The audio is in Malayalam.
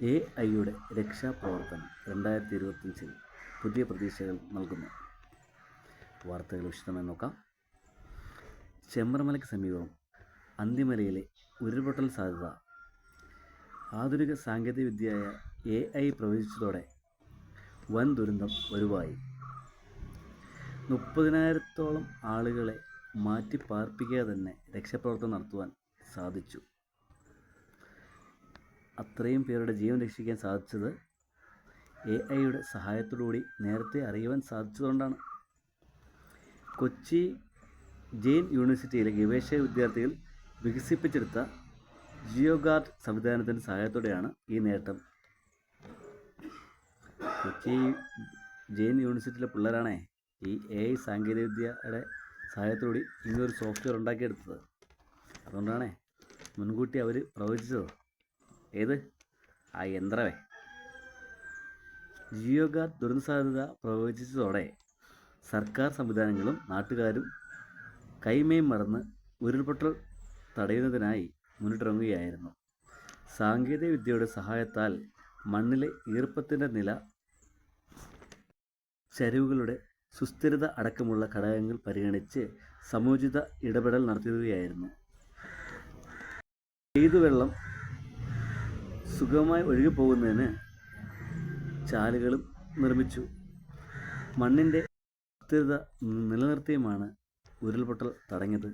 എ ഐയുടെ രക്ഷാപ്രവർത്തനം രണ്ടായിരത്തി ഇരുപത്തഞ്ചിൽ പുതിയ പ്രതീക്ഷകൾ നൽകുന്നു. വാർത്തകൾ വിശദമായി നോക്കാം. ചെമ്പ്രമലയ്ക്ക് സമീപം അന്തിമലയിലെ ഉരുൾപൊട്ടൽ സാധ്യത. ആധുനിക സാങ്കേതികവിദ്യയായ എ ഐ പ്രവചിച്ചതോടെ വൻ ദുരന്തം ഒഴിവായി. മുപ്പതിനായിരത്തോളം ആളുകളെ മാറ്റി പാർപ്പിക്കാതെ തന്നെ രക്ഷാപ്രവർത്തനം നടത്തുവാൻ സാധിച്ചു. അത്രയും പേരുടെ ജീവൻ രക്ഷിക്കാൻ സാധിച്ചത് എ ഐയുടെ സഹായത്തോടുകൂടി നേരത്തെ അറിയുവാൻ സാധിച്ചതുകൊണ്ടാണ്. കൊച്ചി ജെയിൻ യൂണിവേഴ്സിറ്റിയിലെ ഗവേഷക വിദ്യാർത്ഥികൾ വികസിപ്പിച്ചെടുത്ത ജിയോഗാർഡ് സംവിധാനത്തിന്റെ സഹായത്തോടെയാണ് ഈ നേട്ടം. കൊച്ചി ജെയിൻ യൂണിവേഴ്സിറ്റിയിലെ പിള്ളേരാണേ ഈ എ ഐ സാങ്കേതികവിദ്യയുടെ സഹായത്തോടുകൂടി ഇങ്ങനൊരു സോഫ്റ്റ്വെയർ ഉണ്ടാക്കിയെടുത്തത്. അതുകൊണ്ടാണേ മുൻകൂട്ടി അവർ പ്രവചിച്ചത്. ഏത്? ആ യന്ത്രമേ. ജിയോഗാർഡ് ദുരന്ത സാധ്യത പ്രവചിച്ചതോടെ സർക്കാർ സംവിധാനങ്ങളും നാട്ടുകാരും കൈമയും മറന്ന് ഉരുൾപൊട്ടൽ തടയുന്നതിനായി മുന്നിട്ടിറങ്ങുകയായിരുന്നു. സാങ്കേതിക വിദ്യയുടെ സഹായത്താൽ മണ്ണിലെ ഈർപ്പത്തിന്റെ നില ചരിവുകളുടെ സുസ്ഥിരത അടക്കമുള്ള ഘടകങ്ങൾ പരിഗണിച്ച് സമുചിത ഇടപെടൽ നടത്തുകയായിരുന്നു പെയ്തുവെള്ളം സുഗമമായി ഒഴുകിപ്പോകുന്നതിന് ചാലുകളും നിർമ്മിച്ചു. മണ്ണിന്റെ സ്ഥിരത നിലനിർത്തിയുമാണ് ഉരുൾപൊട്ടൽ തടഞ്ഞത്.